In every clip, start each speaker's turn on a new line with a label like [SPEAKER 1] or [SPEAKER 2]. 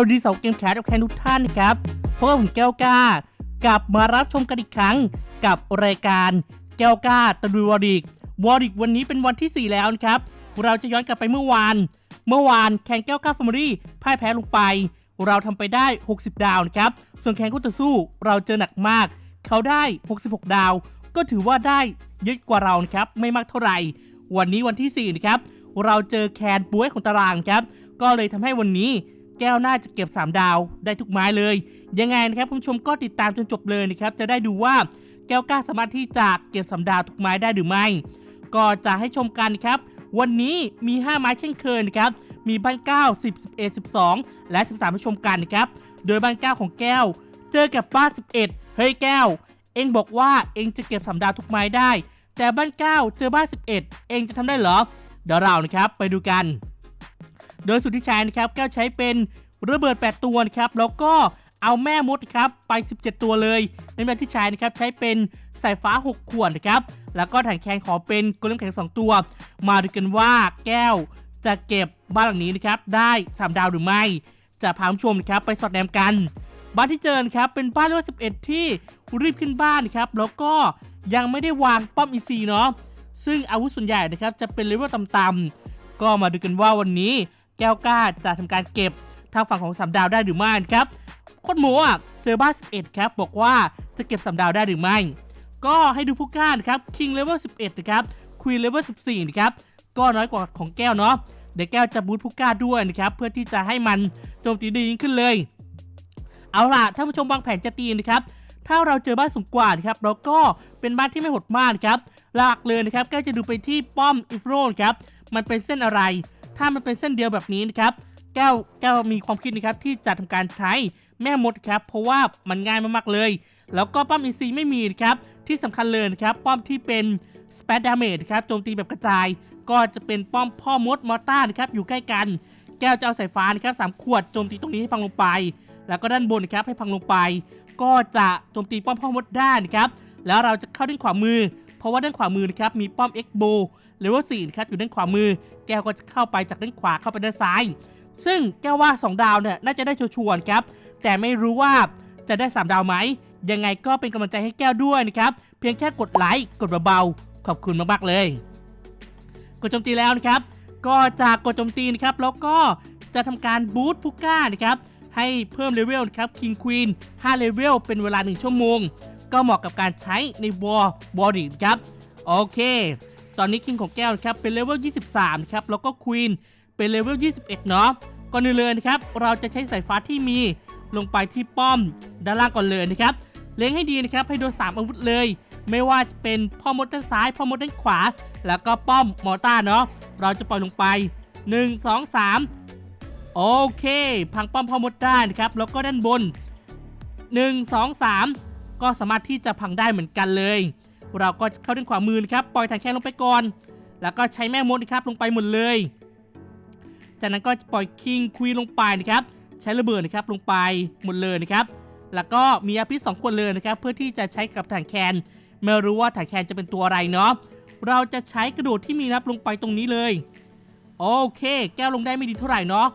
[SPEAKER 1] วัสดีเสาวเกมแคสกับแคนทุกท่านครับพบกับผมแก้วกล้ากลับมารับชมกันอีกครั้งกับรายการแก้วกล้าตะลุยวอริกวอริกวันนี้เป็นวันที่ 4 แล้วนะครับ เราจะย้อนกลับไปเมื่อวาน เมื่อวานแข่งแก้วกล้าฟอร์มรี่พ่ายแพ้ลงไป เราทำไปได้ 60 ดาวนะครับ ส่วนแข่งคู่ต่อสู้เราเจอหนักมาก เขาได้ 66 ดาว ก็ถือว่าได้เยอะกว่าเรานะครับไม่มากเท่าไหร่ วันนี้วันที่4นะครับเราเจอแคนบ้วยของตารางครับก็เลยทำให้วันนี้ แก้วน่าจะเก็บ 3 ดาวได้ทุกไม้เลย ยังไงนะครับคุณผู้ชมก็ติดตามจนจบเลยนะครับ จะได้ดูว่าแก้วกล้าสามารถที่จะเก็บ3ดาวทุกไม้ได้หรือไม่ ก็จะให้ชมกันครับ วันนี้มี 5 ไม้เช่นเคยนะครับ มีบ้าน9 10 11 12และ13ให้ชมกันนะครับ โดยบ้าน9ของแก้ว เจอกับบ้าน11เฮ้ยแก้ว เองบอกว่าเองจะเก็บ3ดาวทุกไม้ได้ แต่บ้าน9เจอบ้าน11เองจะทำได้เหรอ เดี๋ยวเรานะครับไปดูกัน โดยสุดที่ใช้นะครับแก้วใช้เป็นระเบิด 8 ตัวนะครับแล้วก็เอาแม่มดครับไป 17 ตัวเลยในแบบที่ใช้นะครับใช้เป็นสายฟ้า 6 ขวดนะครับแล้วก็ถังแคนขอเป็นกลมแข็ง 2 ตัว มาดูกันว่าแก้วจะเก็บบ้านหลังนี้นะครับได้ 3 ดาวหรือไม่ จะพาผู้ชมนะครับไปสอดแนมกัน บ้านที่เจอนะครับเป็นบ้านเลข11 ที่รีบขึ้นบ้านนะครับแล้วก็ยังไม่ได้วางป้อมอีซีเนาะซึ่งอาวุธส่วนใหญ่นะครับจะเป็นเลเวลต่ำๆก็มาดูกันว่าวันนี้ แก้วกล้าจะทำการเก็บทางฝั่งของสามดาวได้หรือไม่ครับโคตรหมูอะเจอบ้าน11ครับบอกว่าจะเก็บสามดาวได้หรือไม่ ก็ให้ดูผู้กล้านะครับคิงเลเวล11นะครับควีนเลเวล14นะครับก็น้อยกว่าของแก้วเนาะเดี๋ยวแก้วจะบูทผู้กล้าด้วยนะครับเพื่อที่จะให้มันโจมตีได้ยิ่งขึ้นเลย เอาล่ะท่านผู้ชมวางแผนจะตีนะครับถ้าเราเจอบ้านสูงกว่านะครับเราก็เป็นบ้านที่ไม่หดมากนครับหลักเลยนะครับแก้วจะดูไปที่ป้อมอิฟโรนครับมันเป็นเส้นอะไร ถ้ามันเป็นเส้นเดียวแบบนี้นะครับแก้วแก้วมีความคิดนะครับที่จะทำการใช้แม่มดครับ เพราะว่ามันง่ายมากๆเลย แล้วก็ป้อมอีซีไม่มีนะครับที่สำคัญเลยนะครับป้อมที่เป็นสเปดดาเมจครับโจมตีแบบกระจาย ก็จะเป็นป้อมพ่อมดมอต้านะครับอยู่ใกล้กัน แก้วจะเอาสายฟ้านะครับสามขวดโจมตีตรงนี้ให้พังลงไป แล้วก็ด้านบนนะครับให้พังลงไป ก็จะโจมตีป้อมพ่อมดได้นะครับแล้วเราจะเข้าด้านขวามือ เพราะว่าด้านขวามือนะครับมีป้อม X b o เลเวล4นะครับอยู่ด้านขวามือ แก้วก็จะเข้าไปจากด้านขวาเข้าไปด้านซ้าย ซึ่งแก้วว่า 2 ดาวเนี่ยน่าจะได้ชัวร์ครับ แต่ไม่รู้ว่าจะได้ 3 ดาวไหม ยังไงก็เป็นกำลังใจให้แก้วด้วยนะครับ เพียงแค่กดไลค์กดเบาๆขอบคุณมากๆเลย กดโจมตีแล้วนะครับ ก็จะกกดโจมตีนะครับแล้วก็จะทำการบูตพุก้านะครับให้เพิ่มเลเวลนะครับคิงควีน5เลเวลเป็นเวลา 1 ชั่วโมง ก็เหมาะกับการใช้ในวอร์บอดี้ครับ โอเค ตอนนี้คิงของแก้วนะครับเป็นเลเวล 23นะครับแล้วก็ควีนเป็นเลเวล 21 เนาะก่อนอื่นเลยนะครับเราจะใช้สายฟ้าที่มีลงไปที่ป้อมด้านล่างก่อนเลยนะครับเล็งให้ดีนะครับให้โดน3อาวุธเลย ไม่ว่าจะเป็นพ่อมดด้านซ้ายพ่อมดด้านขวา แล้วก็ป้อมมอต้าเนาะเราจะปล่อยลงไป 1 2 3 โอเค พังป้อมพ่อมดได้นะครับแล้วก็ด้านบน 1 2 3 ก็สามารถที่จะพังได้เหมือนกันเลย เราก็เข้าด้านขวามือนะครับปล่อยถังแคนลงไปก่อน แล้วก็ใช้แม่มดนะครับลงไปหมดเลย จากนั้นก็ปล่อยคิงควีลงไปนะครับใช้ระเบิดนะครับลงไปหมดเลยนะครับ แล้วก็มียาพิษ2คนเลยนะครับเพื่อที่จะใช้กับถังแคนไม่รู้ว่าถังแคนจะเป็นตัวอะไรเนาะเราจะใช้กระโดดที่มีนับลงไปตรงนี้เลย โอเค แก้วลงได้ไม่ดีเท่าไหร่เนาะ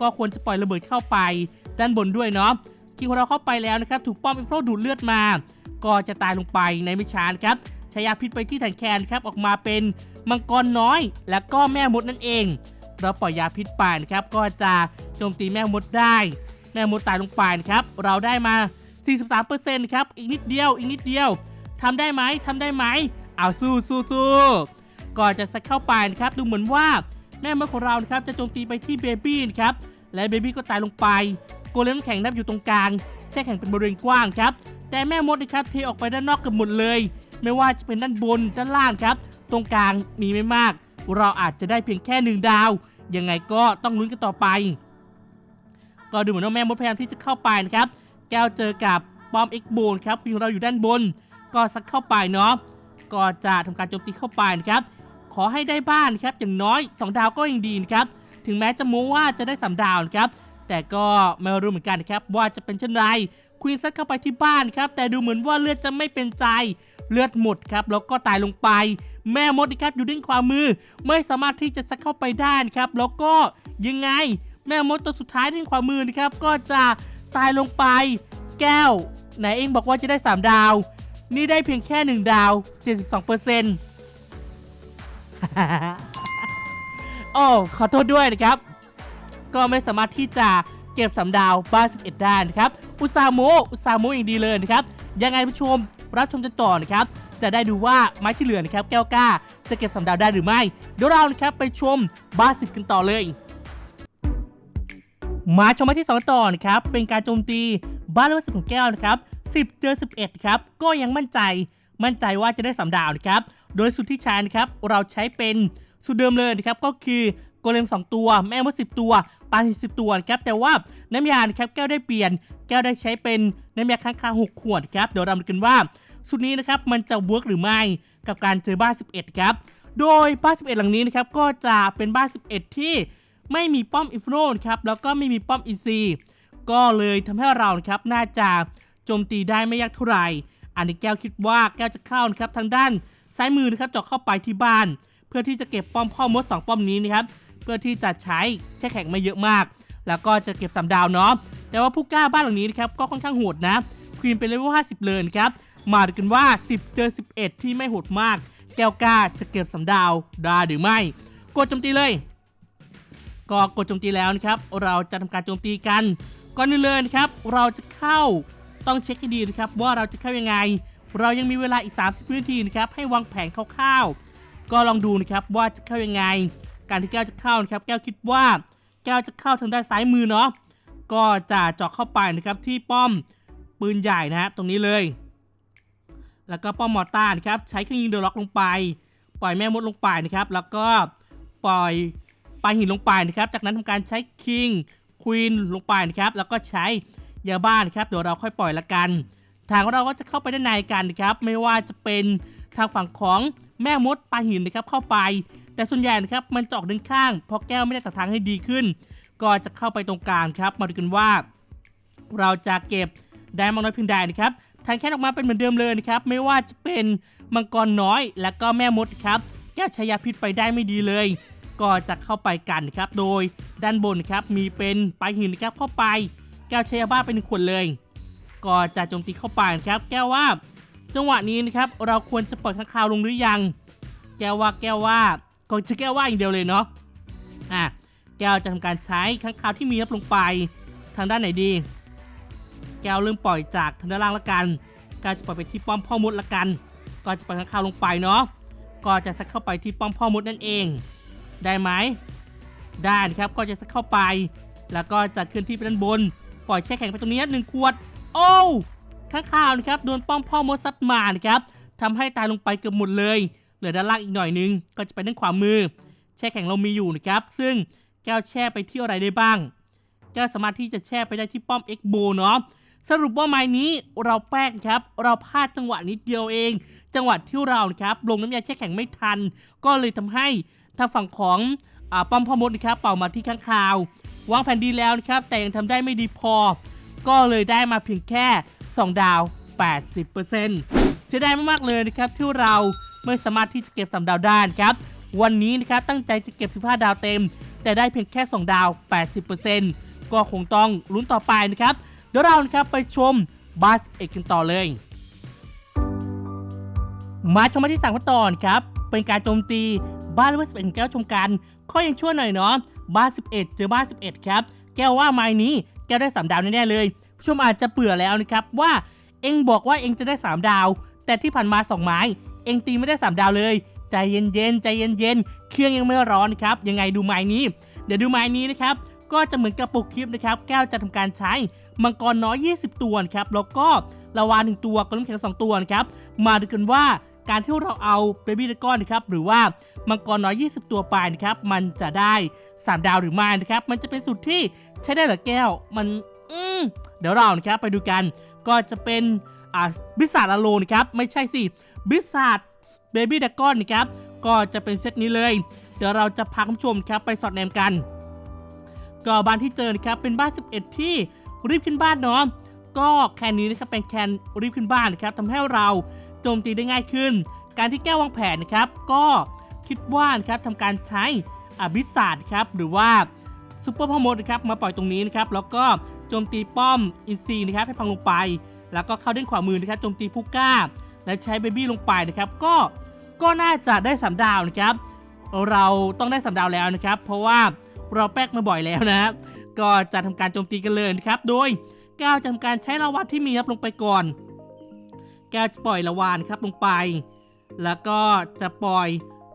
[SPEAKER 1] ก็ควรจะปล่อยระเบิดเข้าไปด้านบนด้วยเนาะคิงของเราเข้าไปแล้วนะครับ ถูกป้อมอินโฟดูดเลือดมา ก็จะตายลงไปในไม่ช้านครับใช้ยาพิษไปที่ถังแคนครับออกมาเป็นมังกรน้อย แล้วก็แม่มดนั่นเองเราปล่อยยาพิษไปนะครับก็จะโจมตีแม่มดได้ แม่มดตายลงไปนะครับเราได้มา 43%ครับอีกนิดเดียวอีกนิดเดียวทำได้ไหมทำได้ไหมเอาสู้สู้สู้ก่อนจะสักเข้าไปนะครับดูเหมือนว่าแม่มดของเรานะครับจะโจมตีไปที่เบบี้ครับและเบบี้ก็ตายลงไปโกเลมแข็งนับอยู่ตรงกลางแช่แข็งเป็นบริเวณกว้างครับ แต่แม่มดนะครับเทออกไปด้านนอกเกือบหมดเลย ไม่ว่าจะเป็นด้านบนด้านล่างครับ ตรงกลางมีไม่มาก เราอาจจะได้เพียงแค่หนึ่งดาว ยังไงก็ต้องลุ้นกันต่อไป ก็ดูเหมือนว่าแม่มดพยายามที่จะเข้าไปนะครับ แก้วเจอกับปอมเอ็กโบนครับพิงเราอยู่ด้านบน ก็ซัดเข้าไปเนาะก็จะทำการโจมตีเข้าไปนะครับ ขอให้ได้บ้านครับอย่างน้อย 2 ดาวก็ยังดีนะครับ ถึงแม้จะโม้ว่าจะได้ 3 ดาวนะครับ แต่ก็ไม่รู้เหมือนกันนะครับว่าจะเป็นเช่นไร ควีนซัดเข้าไปที่บ้านครับ แต่ดูเหมือนว่าเลือดจะไม่เป็นใจ เลือดหมดครับ แล้วก็ตายลงไป แม่มดนะครับอยู่ด้านขวามือ ไม่สามารถที่จะซัดเข้าไปได้ครับ แล้วก็ยังไง แม่มดตัวสุดท้ายที่ขวามือนะครับ ก็จะตายลงไป แก้ว ไหนเองบอกว่าจะได้ 3 ดาว นี่ได้เพียงแค่ 1 ดาว 72%เปอร์เซ็นต์โอ้ขอโทษด้วยนะครับ ก็ไม่สามารถที่จะเก็บสามดาวบ้าน11 ได้นะครับ อุตสาโมอุตสาโมอย่างดีเลยนะครับยังไงผู้ชมรับชมจนต่อนะครับจะได้ดูว่าไม้ที่เหลือนะครับแก้วกล้า จะเก็บสามดาวได้หรือไม่ เดี๋ยวเรานะครับไปชมบ้าน10กันต่อเลยมาชมมาที่ 2 ต่อนะครับเป็นการโจมตีบ้านเลขสิบของแก้วนะครับ10เจอ11ครับก็ยังมั่นใจมั่นใจว่าจะได้3ดาวนะครับโดยสุดที่ใช้นะครับเราใช้เป็นสูตรเดิมเลยนะครับก็คือ โกเลม2 ตัว แม่มด10 ตัวปลาหิน10ตัวครับแต่ว่าน้ำยาครับแก้วได้เปลี่ยน แก้วได้ใช้เป็นน้ำยาค้างคาว6ขวดครับเดี๋ยวเรามาดูกันว่าสูตรนี้นะครับมันจะเวิร์กหรือไม่กับการเจอบ้าน 11 ครับ โดยบ้าน 11 หลังนี้นะครับก็จะเป็นบ้าน 11 ที่ไม่มีป้อมอินฟโนนครับแล้วก็ไม่มีป้อมอีซีก็เลยทำให้เราครับน่าจะโจมตีได้ไม่ยากเท่าไหร่ อันนี้แก้วคิดว่าแก้วจะเข้านะครับทางด้านซ้ายมือนะครับจาะเข้าไปที่บ้าน เพื่อที่จะเก็บป้อมพ่อมดสองป้อมนี้นะครับ เพื่อที่จะใช้แค่แข่งไม่เยอะมาก แล้วก็จะเก็บสามดาวเนาะแต่ว่าผู้กล้าบ้านหลังนี้นะครับก็ค่อนข้างโหดนะควีนเป็นเลเวล50 เลยนะครับมาดูกันว่า 10 เจอ 11 ที่ไม่โหดมาก แก้วกล้าจะเก็บสามดาวได้หรือไม่ กดโจมตีเลย ก็กดโจมตีแล้วนะครับ เราจะทำการโจมตีกัน ก่อนอื่นเลยนะครับ เราจะเข้าต้องเช็คให้ดีนะครับ ว่าเราจะเข้ายังไง เรายังมีเวลาอีก 30 วินาทีนะครับ ให้วางแผนคร่าวๆก็ลองดูนะครับว่าจะเข้ายังไง การที่แก้วจะเข้านะครับแก้วคิดว่าแก้วจะเข้าทางด้านซ้ายมือเนาะก็จะเจาะเข้าไปนะครับที่ป้อมปืนใหญ่นะฮะตรงนี้เลย แล้วก็ป้อมมอต้านะครับใช้เครื่องยิงเดล็อกลงไป ปล่อยแม่มดลงไปนะครับ แล้วก็ปล่อยปลาหินลงไปนะครับ จากนั้นทำการใช้คิงควีนลงไปนะครับแล้วก็ใช้ยาบ้านนะครับเดี๋ยวเราค่อยปล่อยละกัน ทางเราก็จะเข้าไปด้านในกันนะครับ ไม่ว่าจะเป็นทางฝั่งของแม่มดปลาหินนะครับเข้าไป แต่ส่วนใหญ่นะครับมันจะอกด้านข้างเพราะแก้วไม่ได้ตัดทางให้ดีขึ้น ก็จะเข้าไปตรงกลางครับมาดูกันว่า เราจะเก็บได้มากน้อยเพียงใดนะครับทางแค่ออกมาเป็นเหมือนเดิมเลยนะครับไม่ว่าจะเป็นมังกรน้อยและก็แม่มดครับแก้วชายาพิษไปได้ไม่ดีเลย ก็จะเข้าไปกันครับโดยด้านบนครับมีเป็นปลายหินนะครับเข้าไป แก้วชายาบ้าเป็นขวดเลย ก็จะโจมตีเข้าไปนะครับ แก้วว่า จังหวะนี้นะครับเราควรจะปล่อยข้างคาวลงหรือยัง แก้วว่าแก้วว่า ก็จะแก้วว่าอย่างเดียวเลยเนาะอะแก้วจะทำการใช้ข้างคาวที่มีรับลงไป ทางด้านไหนดี แก้วเริ่มปล่อยจากทางด้านล่างละกันก็จะปล่อยไปที่ป้อมพ่อมดละกัน ก็จะปล่อยข้างคาวลงไปเนาะก็จะสักเข้าไปที่ป้อมพ่อมดนั่นเอง ได้ไหมได้นครับก็จะสักเข้าไป แล้วก็จะเคลื่อนที่ไปด้านบน ปล่อยแช่แข็งไปตรงนี้หนึ่งขวด โอ้ข้างคาวนะครับโดนป้อมพ่อมดซัดมานะครับทำให้ตายลงไปเกือบหมดเลย เหลือด้านล่างอีกหน่อยนึง ก็จะไปด้านขวามือ แช่แข็งเรามีอยู่นะครับ ซึ่งแก้วแช่ไปที่อะไรได้บ้าง แก้วสามารถที่จะแช่ไปได้ที่ป้อม X โบเนาะ สรุปว่าไม้นี้เราแป้งครับ เราพลาดจังหวะนิดเดียวเอง จังหวะที่เราครับลงน้ำยาแช่แข็งไม่ทัน ก็เลยทำให้ทางฝั่งของอป้อมพ่อมดนะครับเป่ามาที่ข้างคาว วางแผนดีแล้วนะครับ แต่ยังทำได้ไม่ดีพอ ก็เลยได้มาเพียงแค่ 2 ดาว 80%เสียดายมากๆเลยนะครับที่เรา ไม่สามารถที่จะเก็บ 3 ดาวได้ครับวันนี้นะครับตั้งใจจะเก็บ 15 ดาวเต็ม แต่ได้เพียงแค่ 2 ดาว 80%ก็คงต้องลุ้นต่อไปนะครับเดี๋ยวเรานะครับไปชมบาสเอกกันต่อเลย มาชมมาที่สั่งกันตอนครับเป็นการโจมตีบ้านเลเวล11แก้วชมกันข้อยังชั่วหน่อยเนาะบ้าน11 เจอบ้าน11 ครับ แก้วว่าไม้นี้แก้วได้ 3 ดาวแน่ๆเลยผู้ชมอาจจะเบื่อแล้วนะครับว่าเองบอกว่าเองจะได้ 3 ดาว แต่ที่ผ่านมา 2 ไม้ เองตีไม่ได้ 3 ดาวเลย ใจเย็นๆใจเย็นๆเครื่องยังไม่ร้อนครับยังไงดูไม้นี้ เดี๋ยวดูไม้นี้นะครับก็จะเหมือนกับปกคลิปนะครับแก้วจะทำการใช้มังกรน้อย 20 ตัวครับแล้วก็ลาวานหนึ่งตัวกระลุ่มแข็งสองตัวครับมาดูกันว่าการที่เราเอาเบบี้ดก้อนนะครับหรือว่ามังกรน้อย 20 ตัวไปนะครับมันจะได้ 3 ดาวหรือไม่นะครับมันจะเป็นสูตรที่ใช้ได้หรือแก้วมันอืมเดี๋ยวเรานะครับไปดูกันก็จะเป็นอ่าบิสซาร์อโลนะครับไม่ใช่สิ บิสซาร์ดเบบี้ดก้อนนะครับก็จะเป็นเซตนี้เลย เดี๋ยวเราจะพาคุณผู้ชมครับไปสอดแนมกัน ก็บ้านที่เจอนะครับเป็นบ้าน 11 ที่รีบขึ้นบ้านเนาะก็แคนนี้นะครับเป็นแคนรีบขึ้นบ้านนะครับทำให้เราโจมตีได้ง่ายขึ้น การที่แก้ววางแผนนะครับ ก็คิดว่านะครับทำการใช้อบิสซาดครับหรือว่าซูเปอร์พอมดนะครับมาปล่อยตรงนี้นะครับแล้วก็โจมตีป้อมอินซีนะครับให้พังลงไป แล้วก็เข้าด้านขวามือนะครับโจมตีผู้กล้า และใช้เบบี้ลงไปนะครับ ก็ก็น่าจะได้สามดาวนะครับ เราต้องได้สามดาวแล้วนะครับ เพราะว่าเราแป๊กมาบ่อยแล้วนะครับก็จะทำการโจมตีกันเลยนะครับ โดยแก้วจะทำการใช้ลาวาที่มีครับลงไปก่อนแก้วจะปล่อยลาวานครับลงไป แล้วก็จะปล่อย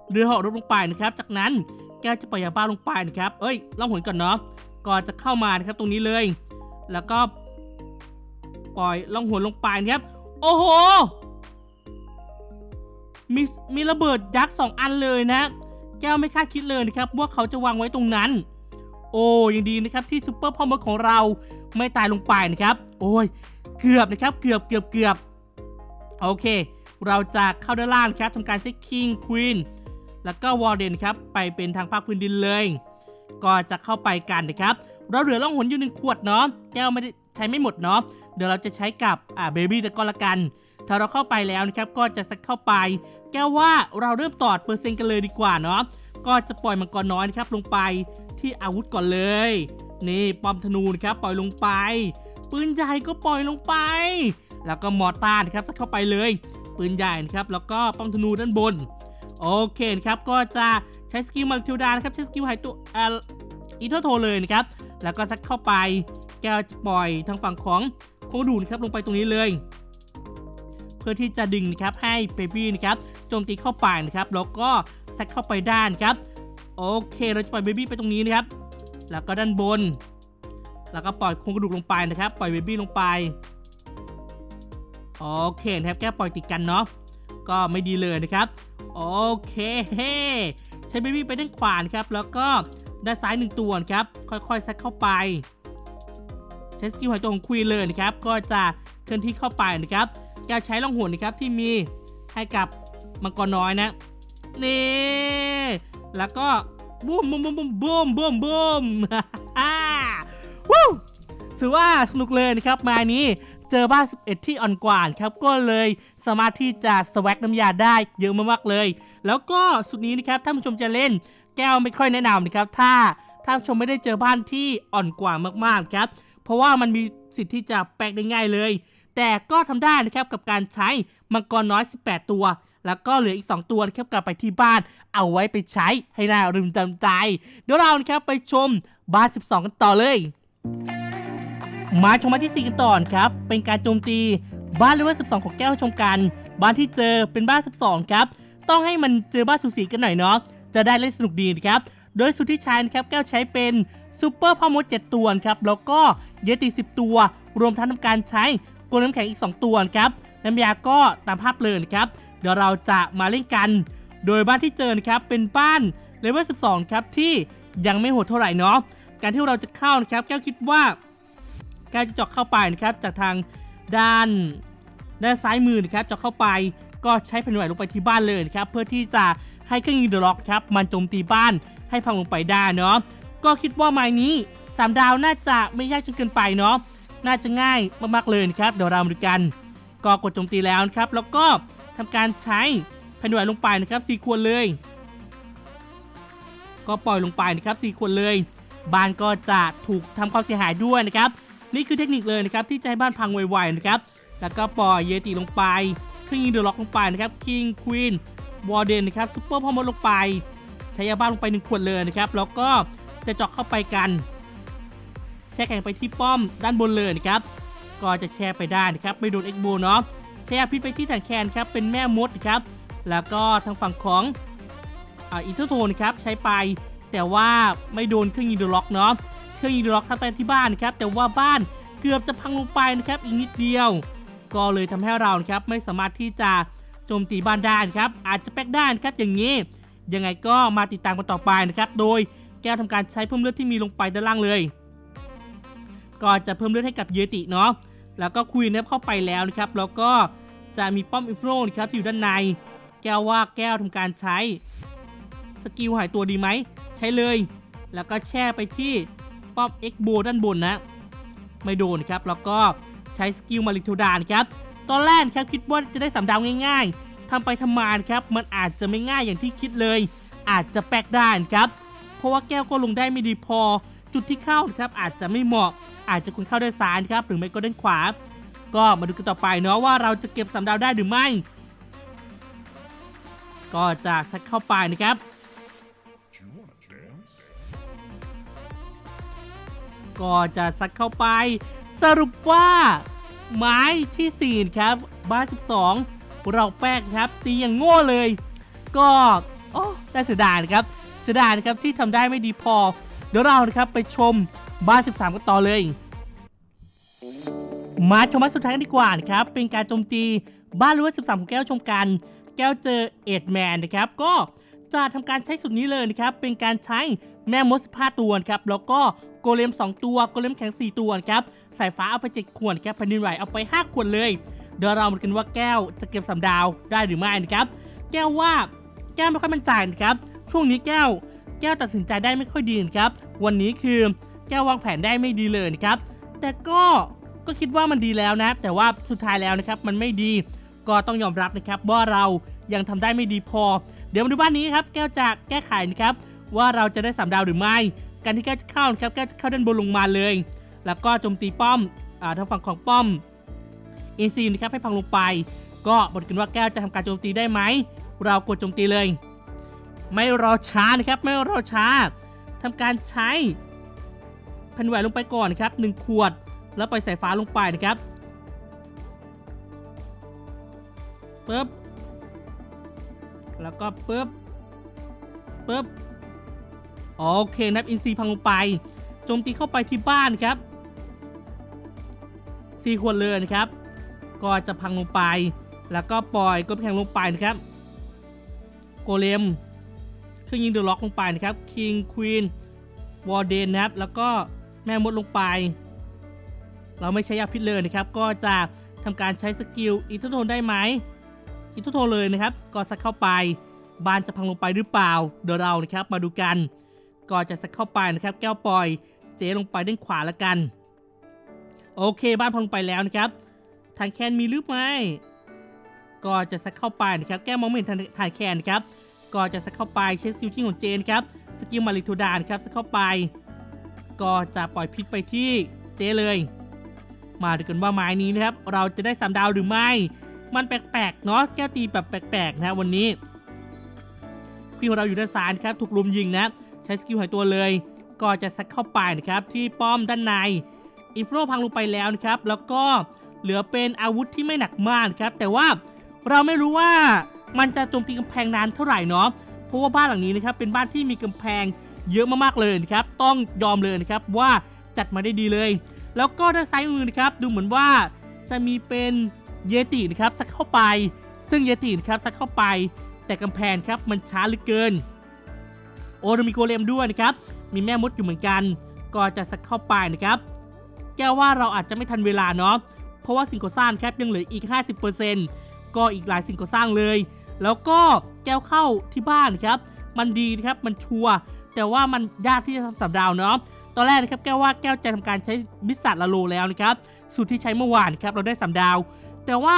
[SPEAKER 1] เรือเหาะรบลงไปนะครับ จากนั้นแก้วจะปล่อยยาบ้าลงไปนะครับ เอ้ยล่องหนก่อนเนาะก่อนจะเข้ามานะครับตรงนี้เลย แล้วก็ ปล่อยล่องหนลงไปนะครับ โอ้โห มีมีระเบิดยักษ์สองอันเลยนะ แก้วไม่คาดคิดเลยนะครับว่าเขาจะวางไว้ตรงนั้น โอ้ยังดีนะครับที่ซูเปอร์พอมเมอร์ของเราไม่ตายลงไปนะครับ โอ้ยเกือบนะครับเกือบเกือบเกือบโอเค เราจะเข้าด้านล่างครับทำการเช็คคิงควีนแล้วก็วอร์เดนครับไปเป็นทางภาคพื้นดินเลย ก็จะเข้าไปกันนะครับ เราเหลือล่องหนอยู่หนึ่งขวดเนาะแก้วไม่ได้ใช้ไม่หมดเนาะเดี๋ยวเราจะใช้กับอ่าเบบี้ตะกอนละกัน ถ้าเราเข้าไปแล้วนะครับก็จะสักเข้าไป แก้วว่าเราเริ่มตอดเปอร์เซ็นต์กันเลยดีกว่าเนาะก็จะปล่อยมังกรน้อยนะครับลงไปที่อาวุธก่อนเลย นี่ปอมธนูนะครับปล่อยลงไป ปืนใหญ่ก็ปล่อยลงไป แล้วก็มอร์ตานะครับสักเข้าไปเลย ปืนใหญ่นะครับแล้วก็ป้อมธนูด้านบนโอเคนะครับก็จะใช้สกิลมาริทิวดานะครับใช้สกิลหายตัวอีเทอร์โทเลยนะครับแล้วก็ซักเข้าไป แกจะปล่อยทางฝั่งของโคดูนครับลงไปตรงนี้เลย พื่อที่จะดึงนะครับให้เบบี้นะครับโจมตีเข้าไปนะครับแล้วก็ซักเข้าไปด้านครับโอเคเราจะปล่อยเบบี้ไปตรงนี้นะครับ แล้วก็ด้านบน แล้วก็ปล่อยโครงกระดูกลงไปนะครับ ปล่อยเบบี้ลงไปโอเคนะครับแก้ปล่อยติดกันเนาะก็ไม่ดีเลยนะครับโอเคใช้เบบี้ไปด้านขวานครับ แล้วก็ด้านซ้ายหนึ่งตัวครับ ค่อยๆซัดเข้าไป ใช้สกิลหายตัวของควีนเลยนะครับ ก็จะเคลื่อนที่เข้าไปนะครับ แกใช้ล่องหนนะครับที่มีให้กับมังกรน้อยนะนี่แล้วก็บูมบูมบูมบูมบูมบูมบูมฮ่าวู้ถือว่าสนุกเลยนะครับมานี้เจอบ้าน 11 ที่อ่อนกว่าครับก็เลยสามารถที่จะสวักน้ำยาได้เยอะมากๆเลย แล้วก็สุดนี้นะครับถ้านผู้ชมจะเล่นแก้วไม่ค่อยแนะนำนะครับถ้าถ้านผู้ชมไม่ได้เจอบ้านที่อ่อนกว่ามากๆครับ เพราะว่ามันมีสิทธิ์ที่จะแปลกได้ง่ายเลย แต่ก็ทำได้นะครับกับการใช้มังกรน้อย 18 ตัว แล้วก็เหลืออีก 2 ตัวนะครับกลับไปที่บ้านเอาไว้ไปใช้ให้น่ารึมจำใจ เดี๋ยวเรานะครับไปชมบ้าน 12 กันต่อเลยมาชมบ้านที่ 4 กันต่อครับ เป็นการโจมตีบ้านเลเวล12 ของแก้วชมกัน บ้านที่เจอเป็นบ้าน 12 ครับ ต้องให้มันเจอบ้านสูสีกันหน่อยเนาะจะได้เล่นสนุกดีนะครับ โดยสุดที่ใช้นะครับแก้วใช้เป็นซูเปอร์พ่อมด 7 ตัวครับแล้วก็เยติ 10 ตัว รวมทั้งทำการใช้ กลน้ำแข็งอีก 2 ตัวครับน้ำยาก็ตามภาพเลยนะครับเดี๋ยวเราจะมาเล่นกัน โดยบ้านที่เจอนะครับเป็นบ้านเลเวล 12 ครับที่ยังไม่โหดเท่าไหร่เนาะการที่เราจะเข้านะครับแก้วคิดว่าการจะเจาะเข้าไปนะครับจากทางด้านด้านซ้ายมือนะครับเจาะเข้าไปก็ใช้แผ่นไหวลงไปที่บ้านเลยนะครับเพื่อที่จะให้เครื่องยิงเดอะล็อกครับมันโจมตีบ้านให้พังลงไปได้เนาะก็คิดว่าไม้นี้ 3 ดาวน่าจะไม่ยากจนเกินไปเนาะ น่าจะง่ายมากๆเลยนะครับ เดี๋ยวเรามาดูกัน ก็กดโจมตีแล้วนะครับ แล้วก็ทำการใช้แผ่นไหวลงไปนะครับ4ควรเลย ก็ปล่อยลงไปนะครับ4ควรเลยบ้านก็จะถูกทำความเสียหายด้วยนะครับ นี่คือเทคนิคเลยนะครับที่จะให้บ้านพังไวๆนะครับ แล้วก็ปล่อยเยติลงไปครื่องยิงเดอะล็อกลงไปนะครับคิงควีนวอร์เดนนะครับซุปเปอร์พอมดลงไปใช้ยาบ้าลงไปหนึ่งขวดเลยนะครับ แล้วก็จะเจาะเข้าไปกัน แช่แข็งไปที่ป้อมด้านบนเลยนะครับก็จะแช่ไปได้นะครับไม่โดนเอ็กโบเนาะแช่พิษไปที่ถังแคนครับเป็นแม่มดนะครับแล้วก็ทางฝั่งของอ่าอีเทอร์โทนะครับใช้ไป แต่ว่าไม่โดนเครื่องยิงดล็อกเนาะเครื่องยิงดล็อกทำไปที่บ้านนะครับแต่ว่าบ้านเกือบจะพังลงไปนะครับอีกนิดเดียว ก็เลยทำให้เรานะครับไม่สามารถที่จะโจมตีบ้านได้นครับอาจจะแป๊กได้นครับอย่างนี้ ยังไงก็มาติดตามกันต่อไปนะครับโดยแก้วทำการใช้เพิ่มเลือดที่มีลงไปด้านล่างเลย ก็จะเพิ่มเลือดให้กับเยติเนาะแล้วก็คุยนะครับเข้าไปแล้วนะครับแล้วก็จะมีป้อมอินฟโนนะครับที่อยู่ด้านใน แก้วว่าแก้วทำการใช้สกิลหายตัวดีไหมใช้เลย แล้วก็แช่ไปที่ป้อมเอ็กโบด้านบนนะ ไม่โดนครับแล้วก็ใช้สกิลมาริโทดานครับตอนแรกครับคิดว่าจะได้สามดาวง่าย ๆทำไปทำมานครับมันอาจจะไม่ง่ายอย่างที่คิดเลย อาจจะแปลกได้ครับ เพราะว่าแก้วก็ลงได้ไม่ดีพอ จุดที่เข้าครับอาจจะไม่เหมาะ อาจจะคุณเข้าด้านซ้ายครับหรือไม่ก็ด้านขวา ก็มาดูกันต่อไปเนาะว่าเราจะเก็บสามดาวได้หรือไม่ ก็จะซัดเข้าไปนะครับก็จะซัดเข้าไป สรุปว่าไม้ที่สี่ครับบ้าน12 เราแป้งครับ ตีอย่างโง่เลย ก็โอ้ได้เสียดายนะครับเสียดายนะครับที่ทำได้ไม่ดีพอ เดี๋ยวเรานะครับไปชม บ้าน 13 กันต่อเลย มาชมบ้าสุดท้ายกันดีกว่านะครับ เป็นการโจมตีบ้านรั้ว13 ของแก้วชมกัน แก้วเจอเอ็ดแมนนะครับ ก็จะทำการใช้สุดนี้เลยนะครับ เป็นการใช้แม่มด15ตัวครับ แล้วก็โกเลม 2 ตัว โกเลมแข็ง 4 ตัวครับ สายฟ้าเอาไป 7 ขวดครับแผ่นดินไหวเอาไป 5 ขวดเลย เดี๋ยวเรามาดูกันว่าแก้วจะเก็บสามดาวได้หรือไม่นะครับ แก้วว่าแก้วไม่ค่อยมั่นใจนะครับ ช่วงนี้แก้ว แก้วตัดสินใจได้ไม่ค่อยดีนะครับ วันนี้คือ แก้ววางแผนได้ไม่ดีเลยนะครับ แต่ก็ก็คิดว่ามันดีแล้วนะ แต่ว่าสุดท้ายแล้วนะครับมันไม่ดี ก็ต้องยอมรับนะครับว่าเรายังทำได้ไม่ดีพอ เดี๋ยวมาดูบ้านนี้ครับ แก้วจะแก้ไขนะครับว่าเราจะได้สามดาวหรือไม่ การที่แก้วจะเข้านะครับแก้วจะเข้าด้านบนลงมาเลย แล้วก็โจมตีป้อมอ่าทางฝั่งของป้อมอินซีนะครับให้พังลงไป ก็บอกกันว่าแก้วจะทำการโจมตีได้ไหม เรากดโจมตีเลย ไม่รอช้านะครับไม่รอช้าทำการใช้ ผ่นไหวนลงไปก่อนครับหนึ่งขวด แล้วปล่อยสายฟ้าลงไปนะครับปึ๊บแล้วก็ปึ๊บปึ๊บโอเคนับอินซีพังลงไปโจมตีเข้าไปที่บ้านครับสี่ขวดเลยนะครับ ก็จะพังลงไป แล้วก็ปล่อยก็แข็งลงไปนะครับ โกเลมเครื่องยิงเดอะล็อกลงไปนะครับคิงควีนวอร์เดนนะครับ แล้วก็ แม่มดลงไป เราไม่ใช้ยาพิษเลยนะครับ ก็จะทำการใช้สกิลอิทโทนได้ไหมอิทโทนเลยนะครับ ก็สักเข้าไปบ้านจะพังลงไปหรือเปล่า เดี๋ยวเรานะครับมาดูกัน ก็จะสักเข้าไปนะครับ แก้วปล่อย เจลงไปด้านขวาแล้วกัน โอเค บ้านพังลงไปแล้วนะครับทางแคนมีหรือไม่ก็จะสักเข้าไปนะครับ แก้วมองไม่เห็นทางทางแคนนะครับ ก็จะสักเข้าไปเช็คสกิลที่ของเจนครับ สกิลมาริทูดานครับสักเข้าไป ก็จะปล่อยพิษไปที่เจเลย มาดูกันว่าไม้นี้นะครับ เราจะได้สามดาวหรือไม่ มันแปลกๆเนาะแก้วตีแบบแปลกๆนะวันนี้ควีนของเราอยู่ด้านซ้ายครับถูกลุมยิงนะ ใช้สกิลหายตัวเลย ก็จะซัดเข้าไปนะครับที่ป้อมด้านในอินฟโนพังลงไปแล้วนะครับ แล้วก็เหลือเป็นอาวุธที่ไม่หนักมากครับ แต่ว่าเราไม่รู้ว่ามันจะโจมตีกำแพงนานเท่าไหร่เนาะเพราะว่าบ้านหลังนี้นะครับเป็นบ้านที่มีกำแพง เยอะมากๆเลยนะครับต้องยอมเลยนะครับว่าจัดมาได้ดีเลย แล้วก็ด้านซ้ายมือนะครับดูเหมือนว่าจะมีเป็นเยตินะครับสักเข้าไป ซึ่งเยตินะครับสักเข้าไป แต่กำแพงครับมันช้าเหลือเกิน โอรมีโกเลมด้วยนะครับมีแม่มดอยู่เหมือนกัน ก็จะสักเข้าไปนะครับแก้ว่าเราอาจจะไม่ทันเวลาเนาะเพราะว่าสิ่งก่อสร้างครับยังเหลืออีก 50%ก็อีกหลายสิ่งก่อสร้างเลย แล้วก็แก้วเข้าที่บ้านครับมันดีนะครับมันชัวร์ แต่ว่ามันยากที่จะทำสามดาวเนาะตอนแรกนะครับแก้วว่าแก้วจะทำการใช้บิสซัตลาโลแล้วนะครับสูตรที่ใช้เมื่อวานครับเราได้สามดาว แต่ว่า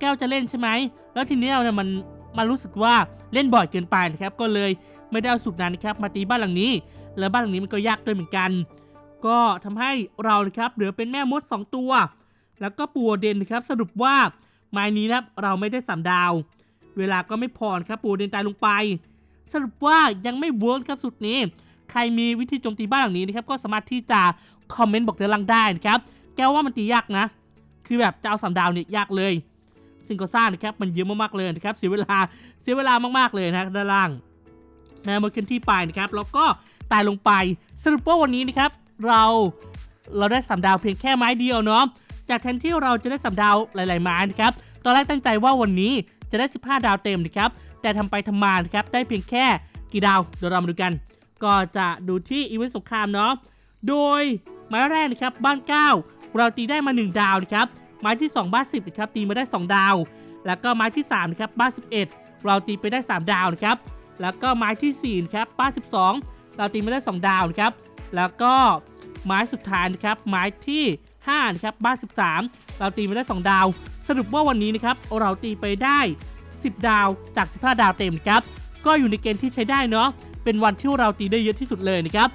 [SPEAKER 1] แก้วจะเล่นใช่ไหมแล้วทีนี้เราเนี่ยมันมันรู้สึกว่าเล่นบ่อยเกินไปนะครับก็เลยไม่ได้เอาสูตรนั้นนะครับมาตีบ้านหลังนี้ แล้วบ้านหลังนี้มันก็ยากด้วยเหมือนกัน ก็ทำให้เรานะครับเหลือเป็นแม่มด 2 ตัว แล้วก็ปูเดนนะครับสรุปว่าไม้นี้นะครับเราไม่ได้สามดาว เวลาก็ไม่พอนครับปูเดนตายลงไป สรุปว่ายังไม่เวิร์กครับสุดนี้ ใครมีวิธีโจมตีบ้านหลังนี้นะครับก็สามารถที่จะคอมเมนต์บอกเดล่างได้นะครับแกว่ามันตียากนะ คือแบบจะเอาสามดาวเนี่ยยากเลย สิ่งก่อสร้างนะครับมันเยอะมากๆเลยนะครับเสียเวลาเสียเวลามากๆเลยนะด้านล่างนะมาขึ้นที่ไปนะครับแล้วก็ตายลงไปสรุปว่าวันนี้นะครับเราเราได้สามดาวเพียงแค่ไม้เดียวเนาะจากแทนที่เราจะได้สามดาวหลาย ๆ ไม้นะครับตอนแรกตั้งใจว่าวันนี้จะได้ 15 ดาวเต็มนะครับ แต่ทำไปทำมาครับได้เพียงแค่กี่ดาวเดี๋ยวเรามาดูกัน ก็จะดูที่อีเวนต์สงครามเนาะโดยไม้แรกนะครับบ้าน 9 เราตีได้มา 1 ดาวนะครับไม้ที่ 2 บ้าน 10นะครับตีมาได้ 2 ดาว แล้วก็ไม้ที่3นะครับบ้าน 11 เราตีไปได้ 3 ดาวนะครับแล้วก็ไม้ที่4นะครับบ้าน 12 เราตีมาได้ 2 ดาวนะครับแล้วก็ไม้สุดท้ายนะครับไม้ที่5นะครับบ้าน 13 เราตีมาได้ 2 ดาว สรุปว่าวันนี้นะครับเราตีไปได้ 10 ดาวจาก 15 ดาวเต็มครับ ก็อยู่ในเกณฑ์ที่ใช้ได้เนาะ เป็นวันที่เราตีได้เยอะที่สุดเลยนะครับ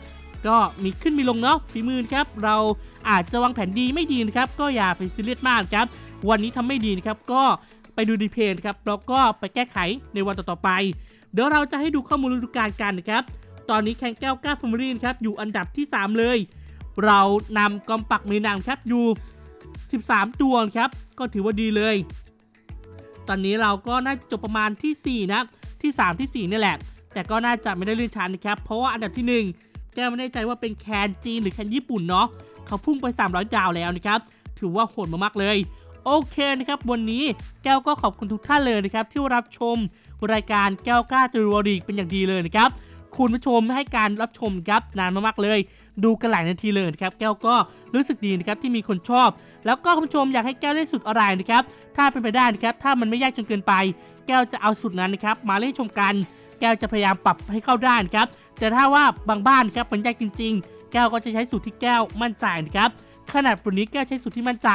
[SPEAKER 1] ก็มีขึ้นมีลงเนาะฝีมือครับ เราอาจจะวางแผนดีไม่ดีนะครับ ก็อย่าไปซีเรียสมากครับ วันนี้ทำไม่ดีนะครับ ก็ไปดูดีเพนครับ แล้วก็ไปแก้ไขในวันต่อๆไป เดี๋ยวเราจะให้ดูข้อมูลฤดูกาลกันนะครับ ตอนนี้แคนแก้วก้าฟอร์มูลีนครับอยู่อันดับที่ 3 เลย เรานำกอมปักมือนำครับอยู่ 13 ตัวครับ ก็ถือว่าดีเลย ตอนนี้เราก็น่าจะจบประมาณที่ 4 นะ ที่ 3 ที่ 4 นี่แหละ แต่ก็น่าจะไม่ได้เลื่อนชั้นนะครับ เพราะว่าอันดับที่ 1 แก้วไม่แน่ใจว่าเป็นแคนจีนหรือแคนญี่ปุ่นเนาะเขาพุ่งไป 300 ดาวแล้วนะครับ ถือว่าโหดมากๆเลย โอเคนะครับ วันนี้แก้วก็ขอบคุณทุกท่านเลยนะครับ ที่รับชมรายการแก้วกล้าตรูวดีเป็นอย่างดีเลยนะครับ คุณผู้ชมให้การรับชมครับนานมากๆเลย ดูกันหลายนาทีเลยนะครับ แก้วก็รู้สึกดีนะครับที่มีคนชอบ แล้วก็คุณผู้ชมอยากให้แก้วได้สุดอะไรนะครับ ถ้าเป็นไปได้นะครับถ้ามันไม่ยากจนเกินไป แก้วจะเอาสุดนั้นนะครับมาเล่นชมกัน แก้วจะพยายามปรับให้เข้าได้นะครับแต่ถ้าว่าบางบ้านครับมันยากจริง ๆ แก้วก็จะใช้สูตรที่แก้วมั่นใจนะครับขนาดวันนี้แก้วใช้สูตรที่มั่นใจ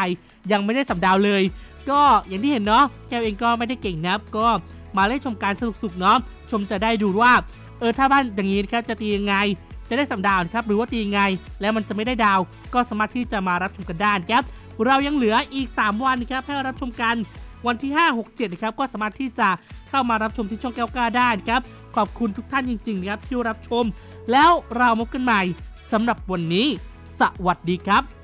[SPEAKER 1] ยังไม่ได้สับดาวเลย ก็อย่างที่เห็นเนาะแก้วเองก็ไม่ได้เก่งนะครับก็มาเล่นชมการสนุกๆเนาะชมจะได้ดูว่าเออถ้าบ้านอย่างนี้นะครับจะตียังไงจะได้สัมดาวนะครับหรือว่าตียังไง แล้วมันจะไม่ได้ดาว ก็สามารถที่จะมารับชมกันได้นะครับ เรายังเหลืออีก 3 วันนะครับให้รับชมกันวันที่ 5 6 7นะครับก็สามารถที่จะเข้ามารับชมที่ช่องแก้วกล้าได้นะครับขอบคุณทุกท่านจริงๆนะครับที่รับชม แล้วเรามาพบกันใหม่สำหรับวันนี้ สวัสดีครับ